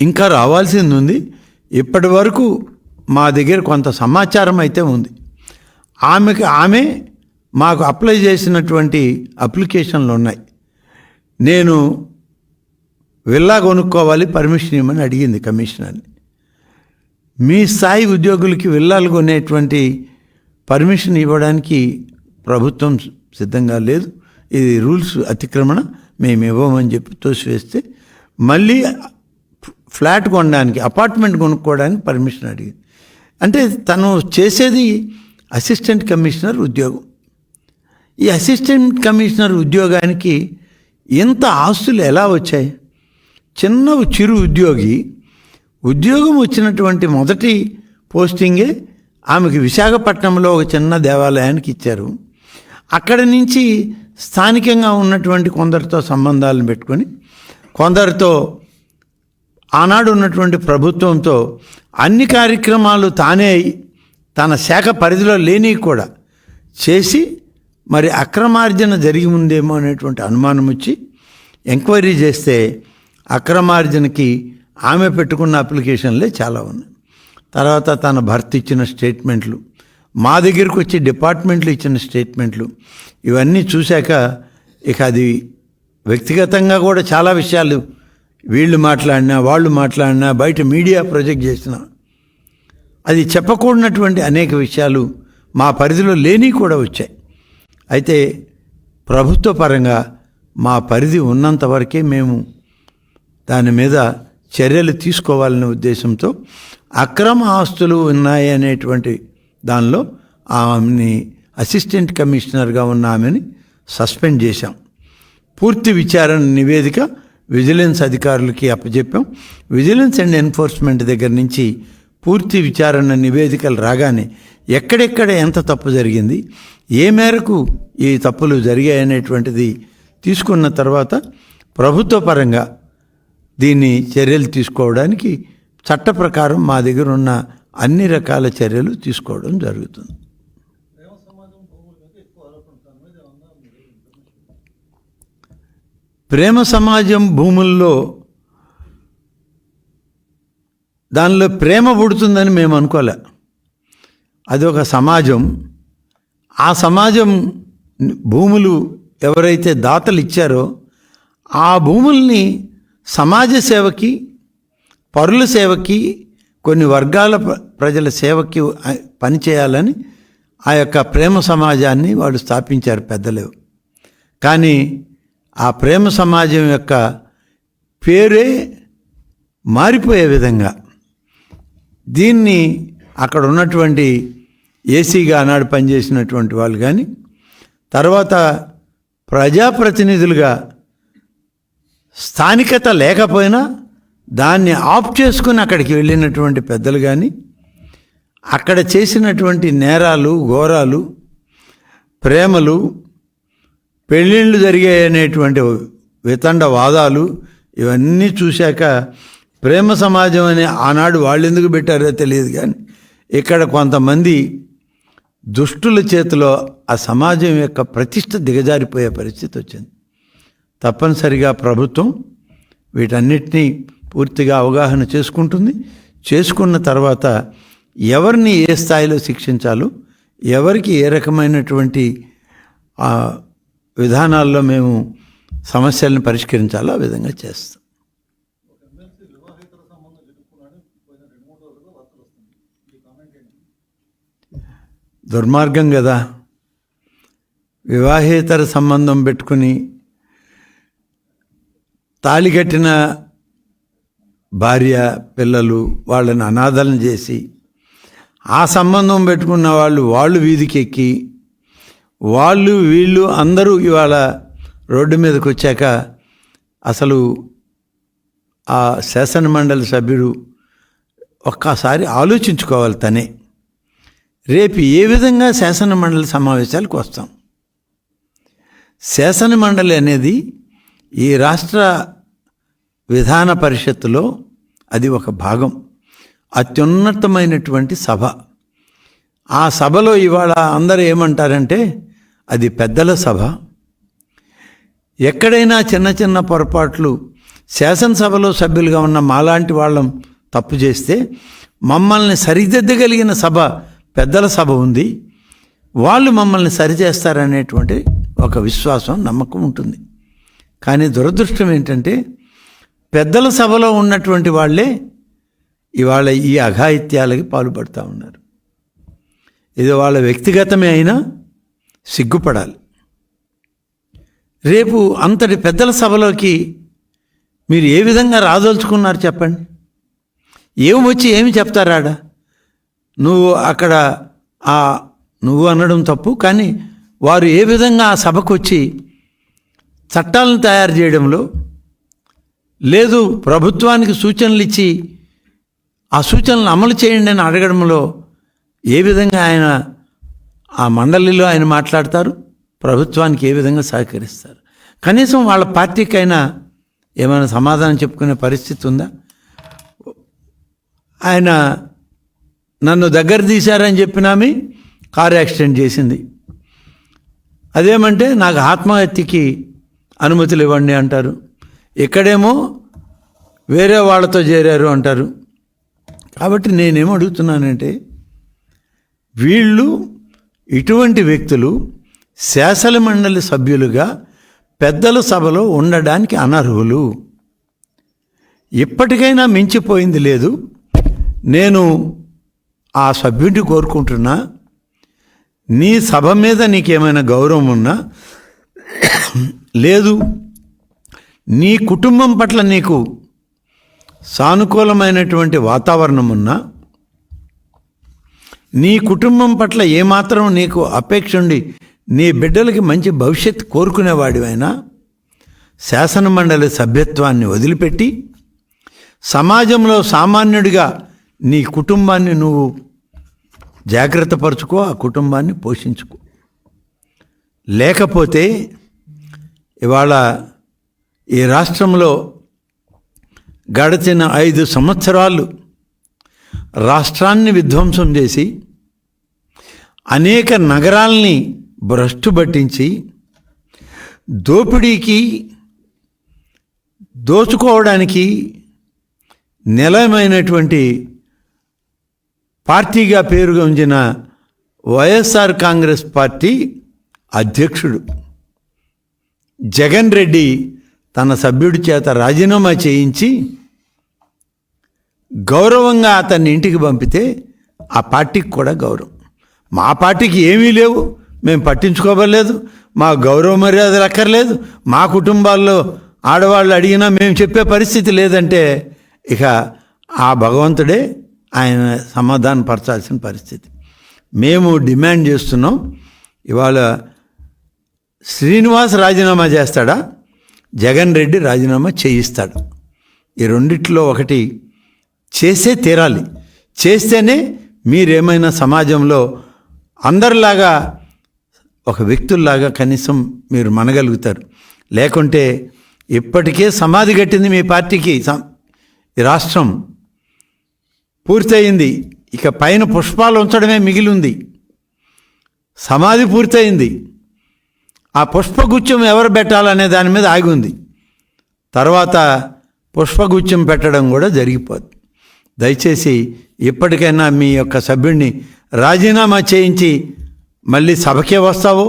ఇంకా రావాల్సింది ఉంది. ఇప్పటి వరకు మా దగ్గర కొంత సమాచారం అయితే ఉంది. ఆమెకి ఆమె మాకు అప్లై చేసినటువంటి అప్లికేషన్లు ఉన్నాయి. నేను విల్లా కొనుక్కోవాలి పర్మిషన్ ఇవ్వమని అడిగింది కమిషనర్ని. మీ స్థాయి ఉద్యోగులకి విల్లాలు కొనేటువంటి పర్మిషన్ ఇవ్వడానికి ప్రభుత్వం సిద్ధంగా లేదు. ఇది రూల్స్ అతిక్రమణ మేము ఇవ్వమని చెప్పి తోసివేస్తే మళ్ళీ ఫ్లాట్ కొనడానికి అపార్ట్మెంట్ కొనుక్కోవడానికి పర్మిషన్ అడిగింది. అంటే తను చేసేది అసిస్టెంట్ కమిషనర్ ఉద్యోగం. ఈ అసిస్టెంట్ కమిషనర్ ఉద్యోగానికి ఇంత ఆస్తులు ఎలా వచ్చాయి? చిన్న చిరు ఉద్యోగి ఉద్యోగం వచ్చినటువంటి మొదటి పోస్టింగే ఆమెకి విశాఖపట్నంలో ఒక చిన్న దేవాలయానికి ఇచ్చారు. అక్కడి నుంచి స్థానికంగా ఉన్నటువంటి కొందరితో సంబంధాలను పెట్టుకొని కొందరితో ఆనాడు ఉన్నటువంటి ప్రభుత్వంతో అన్ని కార్యక్రమాలు తానే తన శాఖ పరిధిలో లేని కూడా చేసి మరి అక్రమార్జన జరిగి ఉందేమో అనేటువంటి అనుమానం వచ్చి ఎంక్వైరీ చేస్తే అక్రమార్జనకి ఆమె పెట్టుకున్న అప్లికేషన్లే చాలా ఉన్నాయి. తర్వాత తన భర్త ఇచ్చిన స్టేట్మెంట్లు మా దగ్గరికి వచ్చి డిపార్ట్మెంట్లు ఇచ్చిన స్టేట్మెంట్లు ఇవన్నీ చూశాక ఇక అది వ్యక్తిగతంగా కూడా చాలా విషయాలు వీళ్ళు మాట్లాడినా వాళ్ళు మాట్లాడినా బయట మీడియా ప్రొజెక్ట్ చేసినా అది చెప్పకూడనటువంటి అనేక విషయాలు మా పరిధిలో లేని కూడా వచ్చాయి. అయితే ప్రభుత్వ పరంగా మా పరిధి ఉన్నంత వరకే మేము దాని మీద చర్యలు తీసుకోవాలనే ఉద్దేశంతో అక్రమ ఆస్తులు ఉన్నాయి అనేటువంటి దానిలో ఆమెని అసిస్టెంట్ కమిషనర్గా ఉన్న ఆమెని సస్పెండ్ చేశాం. పూర్తి విచారణ నివేదిక విజిలెన్స్ అధికారులకి అప్పచెప్పాం విజిలెన్స్ అండ్ ఎన్ఫోర్స్మెంట్ దగ్గర నుంచి పూర్తి విచారణ నివేదికలు రాగానే ఎక్కడెక్కడ ఎంత తప్పు జరిగింది ఏ మేరకు ఈ తప్పులు జరిగాయనేటువంటిది తీసుకున్న తర్వాత ప్రభుత్వ పరంగా దీన్ని చర్యలు తీసుకోవడానికి చట్ట ప్రకారం మా దగ్గర ఉన్న అన్ని రకాల చర్యలు తీసుకోవడం జరుగుతుంది. ప్రేమ సమాజం భూముల్లో దానిలో ప్రేమ పుడుతుందని మేము అనుకోలే. అది ఒక సమాజం. ఆ సమాజం భూములు ఎవరైతే దాతలు ఇచ్చారో ఆ భూముల్ని సమాజ సేవకి పరుల సేవకి కొన్ని వర్గాల ప్రజల సేవకి పనిచేయాలని ఆ యొక్క ప్రేమ సమాజాన్ని వాళ్ళు స్థాపించారు పెద్దలు. కానీ ఆ ప్రేమ సమాజం యొక్క పేరే మారిపోయే విధంగా. దీన్ని అక్కడ ఉన్నటువంటి ఏసీగా ఆనాడు పనిచేసినటువంటి వాళ్ళు కానీ తర్వాత ప్రజాప్రతినిధులుగా స్థానికత లేకపోయినా దాన్ని ఆఫ్ చేసుకుని అక్కడికి వెళ్ళినటువంటి పెద్దలు కానీ అక్కడ చేసినటువంటి నేరాలు ఘోరాలు ప్రేమలు పెళ్ళిళ్ళు జరిగాయనేటువంటి వితండ వాదాలు ఇవన్నీ చూశాక ప్రేమ సమాజం అని ఆనాడు వాళ్ళు ఎందుకు పెట్టారో తెలియదు కానీ ఇక్కడ కొంతమంది దుష్టుల చేతిలో ఆ సమాజం యొక్క ప్రతిష్ట దిగజారిపోయే పరిస్థితి వచ్చింది. తప్పనిసరిగా ప్రభుత్వం వీటన్నిటినీ పూర్తిగా అవగాహన చేసుకుంటుంది. చేసుకున్న తర్వాత ఎవరిని ఏ స్థాయిలో శిక్షించాలో ఎవరికి ఏ రకమైనటువంటి విధానాల్లో మేము సమస్యలను పరిష్కరించాలో ఆ విధంగా చేస్తాం. దుర్మార్గం కదా. వివాహేతర సంబంధం పెట్టుకుని తాళి కట్టిన భార్య పిల్లలు వాళ్ళని అనాథలను చేసి ఆ సంబంధం పెట్టుకున్న వాళ్ళు వాళ్ళు వీధికి ఎక్కి వాళ్ళు వీళ్ళు అందరూ ఇవాళ రోడ్డు మీదకి వచ్చాక అసలు ఆ శాసన మండలి సభ్యుడు ఒక్కసారి ఆలోచించుకోవాలి తనే. రేపు ఏ విధంగా శాసన మండలి సమావేశాలకు వస్తాం? శాసన మండలి అనేది ఈ రాష్ట్ర విధాన పరిషత్తులో అది ఒక భాగం. అత్యున్నతమైనటువంటి సభ. ఆ సభలో ఇవాళ అందరూ ఏమంటారంటే అది పెద్దల సభ. ఎక్కడైనా చిన్న చిన్న పొరపాట్లు శాసనసభలో సభ్యులుగా ఉన్న మాలాంటి వాళ్ళం తప్పు చేస్తే మమ్మల్ని సరిదిద్దగలిగిన సభ పెద్దల సభ ఉంది. వాళ్ళు మమ్మల్ని సరిచేస్తారనేటువంటి ఒక విశ్వాసం నమ్మకం ఉంటుంది. కానీ దురదృష్టం ఏంటంటే పెద్దల సభలో ఉన్నటువంటి వాళ్ళే ఇవాళ ఈ అఘాయిత్యాలకి పాల్పడుతూ ఉన్నారు. ఇది వాళ్ళ వ్యక్తిగతమే అయినా సిగ్గుపడాలి. రేపు అంతటి పెద్దల సభలోకి మీరు ఏ విధంగా రాదలుచుకున్నారు చెప్పండి? ఏమి వచ్చి ఏమి చెప్తారాడ నువ్వు అక్కడ ఆ నువ్వు అనడం తప్పు కానీ వారు ఏ విధంగా ఆ సభకు వచ్చి చట్టాలను తయారు చేయడంలో లేదు ప్రభుత్వానికి సూచనలు ఇచ్చి ఆ సూచనలు అమలు చేయండి అని అడగడంలో ఏ విధంగా ఆయన ఆ మండలిలో ఆయన మాట్లాడతారు ప్రభుత్వానికి ఏ విధంగా సహకరిస్తారు. కనీసం వాళ్ళ పార్టీకైనా ఏమైనా సమాధానం చెప్పుకునే పరిస్థితి ఉందా? ఆయన నన్ను దగ్గర తీశారని చెప్పినామి కారు యాక్సిడెంట్ చేసింది. అదేమంటే నాకు ఆత్మహత్యకి అనుమతులు ఇవ్వండి అంటారు. ఇక్కడేమో వేరే వాళ్ళతో చేరారు అంటారు. కాబట్టి నేనేం అడుగుతున్నానంటే వీళ్ళు ఇటువంటి వ్యక్తులు శాసనమండలి సభ్యులుగా పెద్దల సభలో ఉండడానికి అనర్హులు. ఇప్పటికైనా మించిపోయింది లేదు. నేను ఆ సభ్యుడిని కోరుకుంటున్నా. నీ సభ మీద నీకేమైనా గౌరవం ఉన్నా లేదు. నీ కుటుంబం పట్ల నీకు సానుకూలమైనటువంటి వాతావరణం ఉన్నా నీ కుటుంబం పట్ల ఏమాత్రం నీకు అపేక్ష ఉండి నీ బిడ్డలకి మంచి భవిష్యత్తు కోరుకునేవాడివైనా శాసనమండలి సభ్యత్వాన్ని వదిలిపెట్టి సమాజంలో సామాన్యుడిగా నీ కుటుంబాన్ని నువ్వు జాగ్రత్త పరుచుకో ఆ కుటుంబాన్ని పోషించుకో. లేకపోతే ఇవాళ ఈ రాష్ట్రంలో గడిచిన ఐదు సంవత్సరాలు రాష్ట్రాన్ని విధ్వంసం చేసి అనేక నగరాల్ని భ్రష్టు పట్టించి దోపిడీకి దోచుకోవడానికి నిలయమైనటువంటి పార్టీగా పేరుగొంచిన వైఎస్ఆర్ కాంగ్రెస్ పార్టీ అధ్యక్షుడు. జగన్ రెడ్డి తన సభ్యుడి చేత రాజీనామా చేయించి గౌరవంగా అతన్ని ఇంటికి పంపితే ఆ పార్టీకి కూడా గౌరవం. మా పార్టీకి ఏమీ లేవు. మేము పట్టించుకోవలేదు మా గౌరవ మర్యాదలు అక్కర్లేదు. మా కుటుంబాల్లో ఆడవాళ్ళు అడిగినా మేము చెప్పే పరిస్థితి లేదంటే ఇక ఆ భగవంతుడే ఆయన సమాధానం పరచాల్సిన పరిస్థితి. మేము డిమాండ్ చేస్తున్నాం. ఇవాళ శ్రీనివాస్ రాజీనామా చేస్తాడా? జగన్ రెడ్డి రాజీనామా చేయిస్తాడు? ఈ రెండిట్లో ఒకటి చేసే తీరాలి. చేస్తేనే మీరేమైనా సమాజంలో అందరిలాగా ఒక వ్యక్తుల్లాగా కనీసం మీరు మనగలుగుతారు. లేకుంటే ఇప్పటికే సమాధి కట్టింది మీ పార్టీకి ఈ రాష్ట్రం. పూర్తయింది. ఇక పైన పుష్పాలు ఉంచడమే మిగిలి ఉంది సమాధి పూర్తయింది. ఆ పుష్పగుచ్చం ఎవరు పెట్టాలనే దాని మీద ఆగి ఉంది. తర్వాత పుష్పగుచ్చం పెట్టడం కూడా జరిగిపోద్ది. దయచేసి ఇప్పటికైనా మీ యొక్క సభ్యుడిని రాజీనామా చేయించి మళ్ళీ సభకే వస్తావు?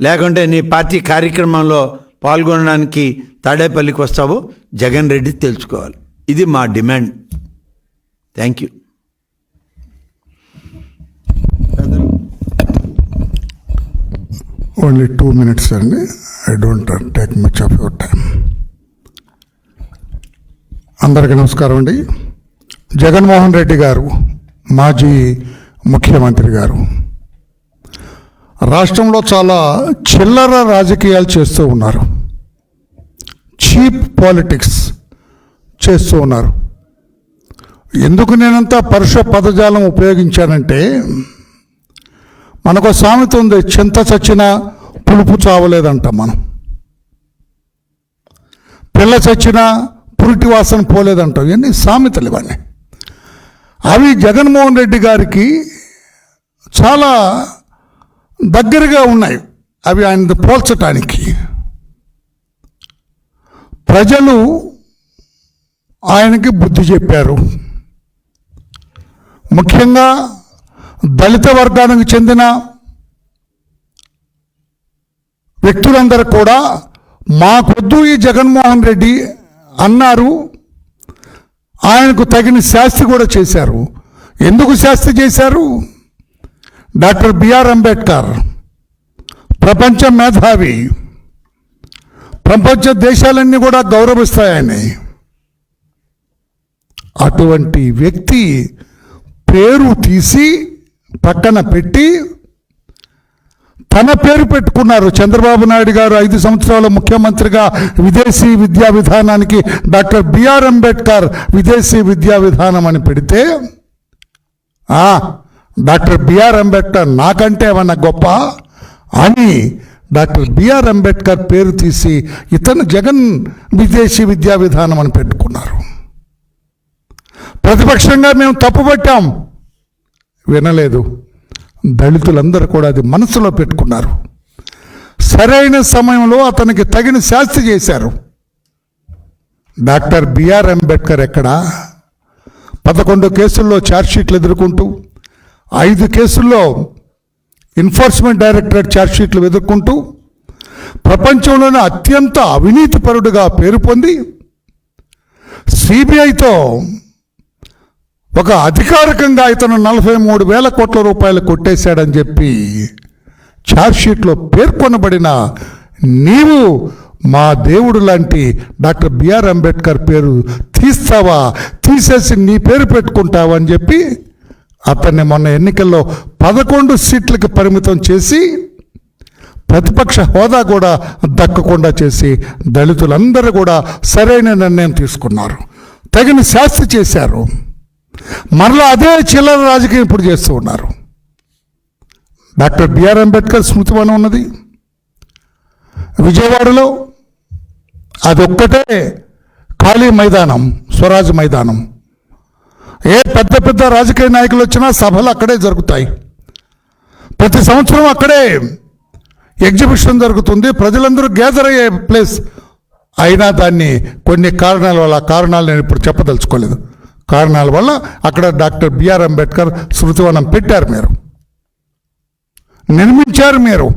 లేకుంటే నీ పార్టీ కార్యక్రమంలో పాల్గొనడానికి తాడేపల్లికి వస్తావు? జగన్ రెడ్డి తెలుసుకోవాలి. ఇది మా demand. Thank you only two minutes అండి I don't take much of your time అందరికీ నమస్కారం అండి. జగన్మోహన్ రెడ్డి గారు మాజీ ముఖ్యమంత్రి గారు రాష్ట్రంలో చాలా చిల్లర రాజకీయాలు చేస్తూ ఉన్నారు. చీప్ పాలిటిక్స్ చేస్తూ ఉన్నారు. ఎందుకు నేనంతా పరుష పదజాలం ఉపయోగించానంటే మనకు సామెత ఉంది చింత చచ్చిన పులుపు చావలేదంట మనం. పిల్ల చచ్చిన పురిటి వాసన పోలేదంటాం. ఇవన్నీ సామెతలు ఇవన్నీ. అవి జగన్మోహన్ రెడ్డి గారికి చాలా దగ్గరగా ఉన్నాయి. అవి ఆయన పోల్చటానికి ప్రజలు ఆయనకి బుద్ధి చెప్పారు. ముఖ్యంగా దళిత వర్గానికి చెందిన వ్యక్తులందరూ కూడా మాకొద్దు ఈ జగన్మోహన్ రెడ్డి అన్నారు. ఆయనకు తగిన శాస్తి కూడా చేశారు. ఎందుకు శాస్తి చేశారు? డాక్టర్ బిఆర్ అంబేద్కర్ ప్రపంచ మేధావి. ప్రపంచ దేశాలన్నీ కూడా గౌరవిస్తాయని అటువంటి వ్యక్తి పేరు తీసి పక్కన పెట్టి తన పేరు పెట్టుకున్నారు. చంద్రబాబు నాయుడు గారు ఐదు సంవత్సరాల ముఖ్యమంత్రిగా విదేశీ విద్యా విధానానికి డాక్టర్ బిఆర్ అంబేద్కర్ విదేశీ విద్యా విధానం అని పెడితే డాక్టర్ బిఆర్ అంబేద్కర్ నాకంటే ఏమన్నా గొప్ప? అని డాక్టర్ బిఆర్ అంబేద్కర్ పేరు తీసి ఇతను జగన్ విదేశీ విద్యా విధానం అని పెట్టుకున్నారు. ప్రతిపక్షంగా మేము తప్పుపట్టాం వినలేదు. దళితులందరూ కూడా అది మనసులో పెట్టుకున్నారు. సరైన సమయంలో అతనికి తగిన శాస్తి చేశారు. డాక్టర్ బిఆర్ అంబేద్కర్ ఎక్కడ? పదకొండు కేసుల్లో ఛార్జ్షీట్లు ఎదుర్కొంటూ ఐదు కేసుల్లో ఎన్ఫోర్స్మెంట్ డైరెక్టరేట్ ఛార్జ్షీట్లు ఎదుర్కొంటూ ప్రపంచంలోనే అత్యంత అవినీతిపరుడుగా పేరు పొంది సిబిఐతో ఒక అధికారికంగా ఇతను నలభై మూడు వేల కోట్ల రూపాయలు కొట్టేశాడని చెప్పి ఛార్జ్షీట్లో పేర్కొనబడిన నీవు మా దేవుడు లాంటి డాక్టర్ బిఆర్ అంబేద్కర్ పేరు తీస్తావా? తీసేసి నీ పేరు పెట్టుకుంటావా అని చెప్పి అతన్ని మొన్న ఎన్నికల్లో పదకొండు సీట్లకు పరిమితం చేసి ప్రతిపక్ష హోదా కూడా దక్కకుండా చేసి దళితులందరూ కూడా సరైన నిర్ణయం తీసుకున్నారు. తగిన శాస్తి చేశారు. మరలా అదే చిల్లర రాజకీయం ఇప్పుడు చేస్తూ ఉన్నారు. డాక్టర్ బిఆర్ అంబేద్కర్ స్మృతివనం ఉన్నది. విజయవాడలో అదొక్కటే ఖాళీ మైదానం స్వరాజ్ మైదానం. ఏ పెద్ద పెద్ద రాజకీయ నాయకులు వచ్చినా సభలు అక్కడే జరుగుతాయి. ప్రతి సంవత్సరం అక్కడే ఎగ్జిబిషన్ జరుగుతుంది. ప్రజలందరూ గ్యాదర్ అయ్యే ప్లేస్ అయినా దాన్ని కొన్ని కారణాల వల్ల కారణాలు నేను ఇప్పుడు చెప్పదలుచుకోలేదు. కారణాల వల్ల అక్కడ డాక్టర్ బిఆర్ అంబేద్కర్ శృతివనం పెట్టారు మీరు. నిర్మించారు మీరు.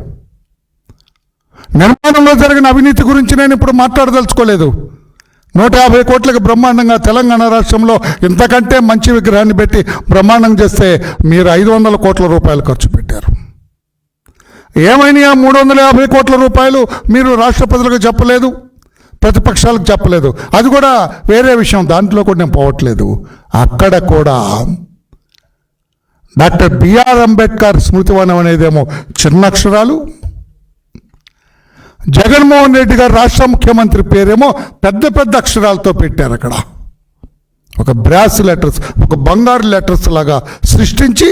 నిర్మాణంలో జరిగిన అవినీతి గురించి నేను ఇప్పుడు మాట్లాడదలుచుకోలేదు. నూట యాభై కోట్లకు బ్రహ్మాండంగా తెలంగాణ రాష్ట్రంలో ఇంతకంటే మంచి విగ్రహాన్ని పెట్టి బ్రహ్మాండం చేస్తే మీరు ఐదు వందల కోట్ల రూపాయలు ఖర్చు పెట్టారు. ఏమైనా మూడు వందల యాభై కోట్ల రూపాయలు మీరు రాష్ట్ర ప్రజలకు చెప్పలేదు? ప్రతిపక్షాలకు చెప్పలేదు. అది కూడా వేరే విషయం. దాంట్లో కూడా నేను పోవట్లేదు. అక్కడ కూడా డాక్టర్ బిఆర్ అంబేద్కర్ స్మృతివనం అనేదేమో చిన్న అక్షరాలు. జగన్మోహన్ రెడ్డి గారు రాష్ట్ర ముఖ్యమంత్రి పేరేమో పెద్ద పెద్ద అక్షరాలతో పెట్టారు అక్కడ. ఒక బ్రాస్ లెటర్స్ ఒక బంగారు లెటర్స్ లాగా సృష్టించి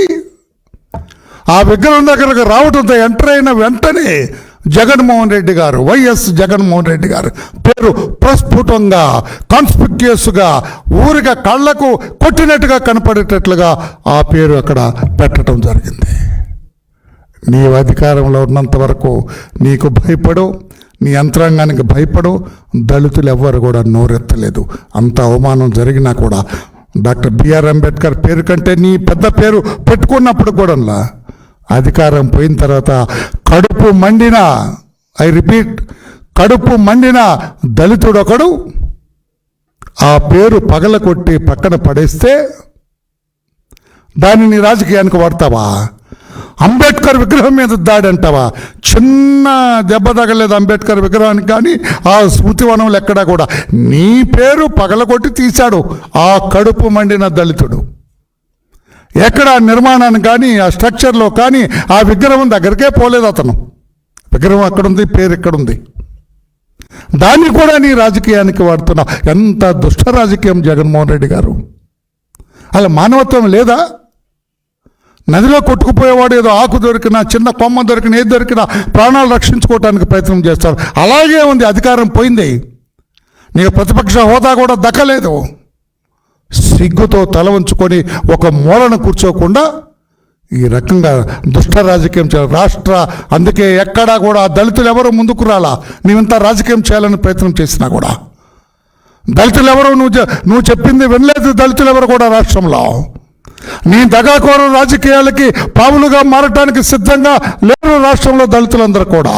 ఆ విగ్రహం దగ్గరకు రావడంతో ఎంటర్ అయిన వెంటనే జగన్మోహన్ రెడ్డి గారు వైఎస్ జగన్మోహన్ రెడ్డి గారు పేరు ప్రస్ఫుటంగా కాన్స్పిక్యూస్గా ఊరిగా కళ్ళకు కొట్టినట్టుగా కనపడేటట్లుగా ఆ పేరు అక్కడ పెట్టడం జరిగింది. నీవు అధికారంలో ఉన్నంత వరకు నీకు భయపడు నీ యంత్రాంగానికి భయపడు దళితులు ఎవ్వరు కూడా నోరెత్తలేదు. అంత అవమానం జరిగినా కూడా డాక్టర్ బిఆర్ అంబేద్కర్ పేరు కంటే నీ పెద్ద పేరు పెట్టుకున్నప్పుడు కూడా అధికారం పోయిన తర్వాత కడుపు మండిన ఐ రిపీట్ కడుపు మండిన దళితుడొకడు ఆ పేరు పగల కొట్టి పక్కన పడేస్తే దానిని రాజకీయానికి వాడతావా? అంబేద్కర్ విగ్రహం మీద దాడి అంటావా చిన్న దెబ్బ తగలేదు అంబేద్కర్ విగ్రహానికి కానీ ఆ స్మృతివనంలో ఎక్కడా కూడా. నీ పేరు పగలగొట్టి తీశాడు ఆ కడుపు మండిన దళితుడు. ఎక్కడ నిర్మాణాన్ని నిర్మాణానికి కానీ ఆ స్ట్రక్చర్లో కానీ ఆ విగ్రహం దగ్గరికే పోలేదు అతను. విగ్రహం అక్కడుంది పేరు ఇక్కడుంది దాన్ని కూడా నీ రాజకీయానికి వాడుతున్నావు. ఎంత దుష్ట రాజకీయం జగన్మోహన్ రెడ్డి గారు. అలా మానవత్వం లేదా? నదిలో కొట్టుకుపోయేవాడు ఏదో ఆకు దొరికినా చిన్న కొమ్మ దొరికినా ఏది దొరికినా ప్రాణాలు రక్షించుకోవడానికి ప్రయత్నం చేస్తారు అలాగే ఉంది అధికారం పోయింది. నీకు ప్రతిపక్ష హోదా కూడా దక్కలేదు. సిగ్గుతో తల ఉంచుకొని ఒక మూలన కూర్చోకుండా ఈ రకంగా దుష్ట రాజకీయం చేయాలి. రాష్ట్ర అందుకే ఎక్కడా కూడా దళితులు ఎవరు ముందుకు రాలా. నీవింత రాజకీయం చేయాలని ప్రయత్నం చేసినా కూడా. దళితులు ఎవరు నువ్వు నువ్వు చెప్పింది వినలేదు. దళితులు ఎవరు కూడా రాష్ట్రంలో? నీ దగాకోరు రాజకీయాలకి పావులుగా మారటానికి సిద్ధంగా లేరు రాష్ట్రంలో దళితులందరూ కూడా.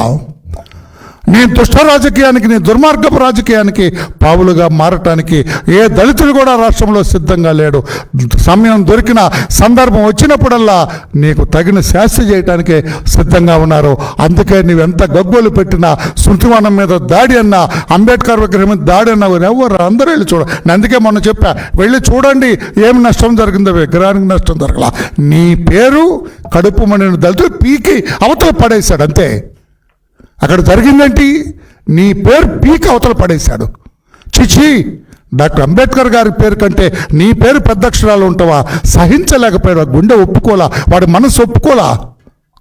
నీ దుష్ట రాజకీయానికి నీ దుర్మార్గపు రాజకీయానికి పావులుగా మారటానికి ఏ దళితుడు కూడా రాష్ట్రంలో సిద్ధంగా లేడు. సమయం దొరికిన సందర్భం వచ్చినప్పుడల్లా నీకు తగిన శాస్తి చేయటానికే సిద్ధంగా ఉన్నారు. అందుకే నువ్వు ఎంత గగ్గోలు పెట్టినా శృతివనం మీద దాడి అన్నా అంబేద్కర్ విగ్రహం మీద దాడి అన్నా ఎవరు అందరూ వెళ్ళి చూడ నేను అందుకే మొన్న చెప్పా వెళ్ళి చూడండి ఏం నష్టం జరిగిందో విగ్రహానికి నష్టం జరగల. నీ పేరు కడుపు మణిని దళితుడు పీకి అవతల పడేశాడు అంతే. అక్కడ జరిగిందేంటి? నీ పేరు పీక అవతల పడేశాడు. చిచి డాక్టర్ అంబేద్కర్ గారి పేరు కంటే నీ పేరు పెద్ద అక్షరాలు ఉంటావా? సహించలేకపోయాడు. గుండె ఒప్పుకోలా? వాడి మనసు ఒప్పుకోలా?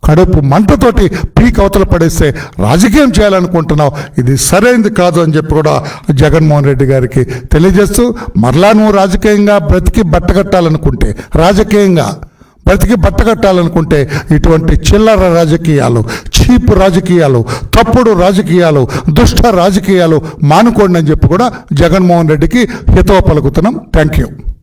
కడుపు మంటతోటి పీక్ అవతల పడేస్తే రాజకీయం చేయాలనుకుంటున్నావు. ఇది సరైనది కాదు అని చెప్పి కూడా జగన్మోహన్ రెడ్డి గారికి తెలియజేస్తూ మరలా నువ్వు రాజకీయంగా బ్రతికి బట్టగట్టాలనుకుంటే రాజకీయంగా బ్రతికి బట్టగట్టాలనుకుంటే ఇటువంటి చిల్లర రాజకీయాలు చీపు రాజకీయాలు తప్పుడు రాజకీయాలు దుష్ట రాజకీయాలు మానుకోండి అని చెప్పి కూడా జగన్మోహన్ రెడ్డికి హితవ పలుకుతున్నాం. Thank you